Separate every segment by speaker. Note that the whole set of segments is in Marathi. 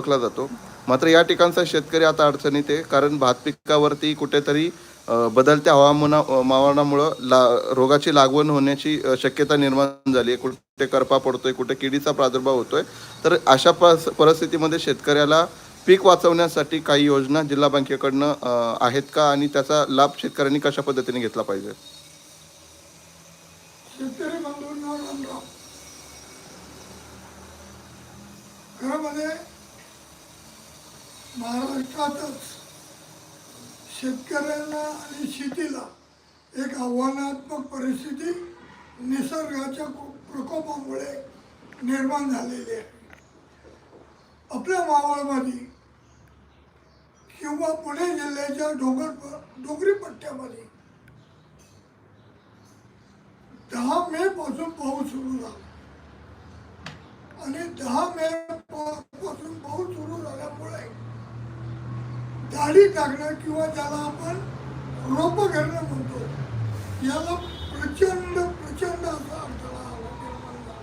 Speaker 1: ओळखला जातो. मात्र या ठिकाणचा शेतकरी आता अडचणीत आहे कारण भात पिकावरती कुठेतरी बदलत्या हवामाना हवामानामुळं ला रोगाची लागवण होण्याची शक्यता निर्माण झाली आहे. कुठे करपा पडतोय कुठे किडीचा प्रादुर्भाव होतोय तर अशा परिस्थितीमध्ये शेतकऱ्याला पीक वाचवण्यासाठी काही योजना जिल्हा बँकेकडनं आहेत का? आणि त्याचा लाभ शेतकऱ्यांनी कशा पद्धतीने घेतला पाहिजे?
Speaker 2: शेतकरी बंधूंना महाराष्ट्रातच शेतकऱ्यांना आणि शेतीला एक आव्हानात्मक परिस्थिती निसर्गाच्या प्रकोपामुळे निर्माण झालेली आहे. आपल्या मावळमध्ये किंवा पुणे जिल्ह्याच्या डोंगर डोंगरी पट्ट्यामध्ये दहा मे पासून पाऊस सुरू झाला. आणि दहा मे दाढी टाकणं किंवा ज्याला आपण रोपं करणं म्हणतो याला प्रचंड प्रचंड असा अडथळा आला निर्माण झाला.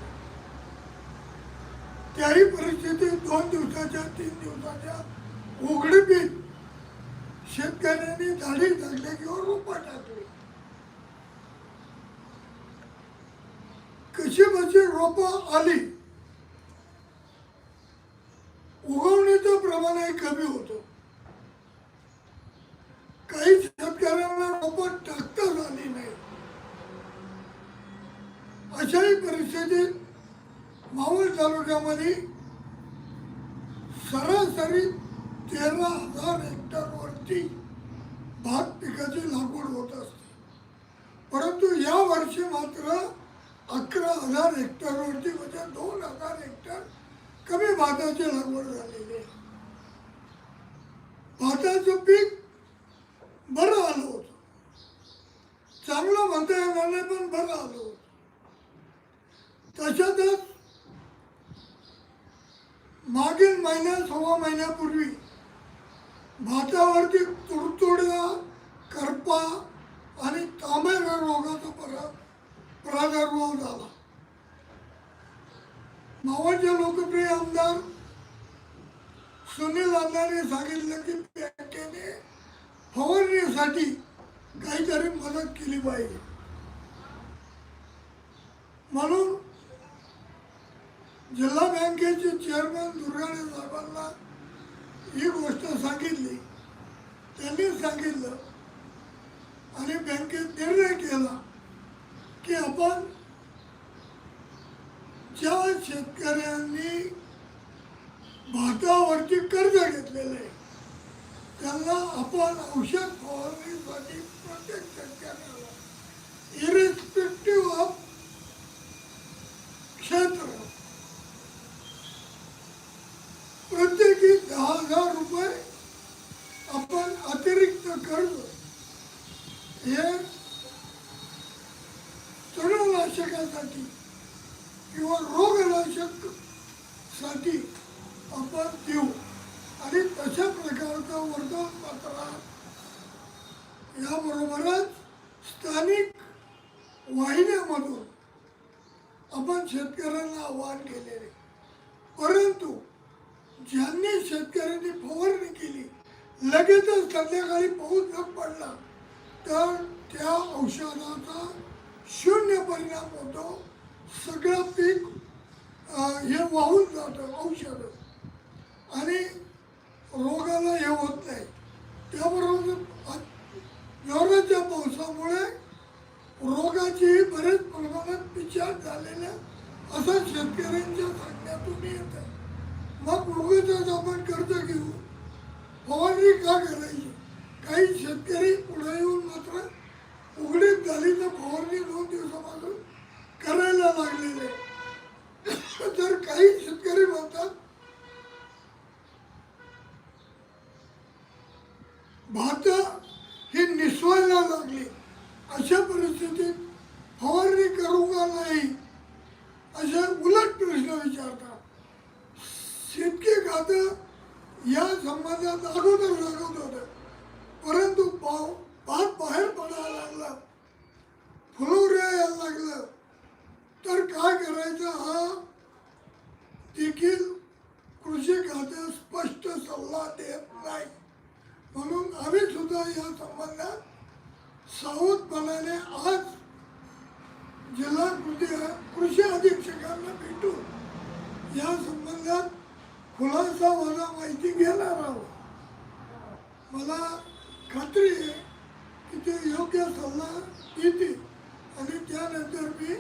Speaker 2: त्याही परिस्थितीत दोन दिवसाच्या तीन दिवसाच्या उघडीपीत शेतकऱ्यांनी दाढी टाकले किंवा रोपा टाकली. कशी कशी रोपं आली उगवणीचं प्रमाणही कमी होतं काही शेतकऱ्यांना रोपं टाकताच नाही. अशाही परिस्थितीत मावळ तालुक्यामध्ये सरासरी तेरा हजार हेक्टरवरती भात पिकाची लागवड होत असते. परंतु या वर्षी मात्र अकरा हजार हेक्टरवरती म्हणजे दोन हजार हेक्टर कमी भाताची लागवड झालेली आहे. भाताचं पीक बरं आलं होतं देवाने पण बरं आलो. तशातच मागील महिन्या सव्वा महिन्यापूर्वी भातावरती तुडतुड्या करपा आणि तांबेरा रोगाचा परा प्रादुर्भाव झाला. मावळचे लोकप्रिय आमदार सुनील अण्णांनी सांगितलं की बँकेने फवारणीसाठी काहीतरी मदत केली पाहिजे. म्हणून जिल्हा बँकेचे चेअरमन दुर्गाणे साहेबांना ही गोष्ट सांगितली. त्यांनी सांगितलं आणि बँकेत निर्णय केला की आपण ज्या शेतकऱ्यांनी भातावरती कर्ज घेतलेलं आहे त्यांना आपण औषध फवारणीसाठी प्रत्येक शेतकऱ्या इरिस्पेक्टिव्ह ऑफ क्षेत्र प्रत्येकी दहा हजार रुपये आपण अतिरिक्त कर्ज हे तृणनाशकासाठी किंवा रोगनाशक साठी आपण देऊ. आणि तशा प्रकारचं वर्तमानपत्रात याबरोबरच स्थानिक वाहिन्यामधून आपण शेतकऱ्यांना आवाहन केलेले. परंतु ज्यांनी शेतकऱ्यांनी फवारणी केली लगेचच संध्याकाळी पाऊस जर पडला तर त्या औषधाचा शून्य परिणाम होतो. सगळं पीक हे वाहून जातं औषध. आणि रोगाला हे होत नाही. त्याबरोबर जोराच्या पावसामुळे रोगाची बरेच प्रमाणात विचार झालेल्या असं शेतकऱ्यांच्या सांगण्यातून येत. आहे मग उगाच आपण कर्ज घेऊ. फवारणी का करायची? काही शेतकरी पुढे येऊन मात्र उघडीत झाली तर फवारणी दोन दिवसापासून करायला लागलेले तर काही शेतकरी म्हणतात भात ही निसवायला लागली. अशा परिस्थितीत फवारणी करू का नाही? असे उलट प्रश्न विचारतात. शेतकी खातं या संबंधात अगोदर लागत होतं. परंतु पाव भात बाहेर पडायला लागला. फुलवऱ्या यायला लागलं. तर काय करायचं हा? देखील कृषी खाते स्पष्ट सल्ला देत नाही. म्हणून आम्ही सुद्धा या संबंधात सावधपणाने आज जिल्हा कृषी कृषी अधीक्षकांना भेटून या संबंधात खुलासा मला माहिती घेणार आहोत. मला खात्री आहे की ते योग्य सल्ला देतील आणि त्यानंतर मी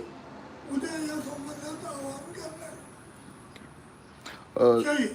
Speaker 2: उद्या या संबंधात आवाहन करणार. जय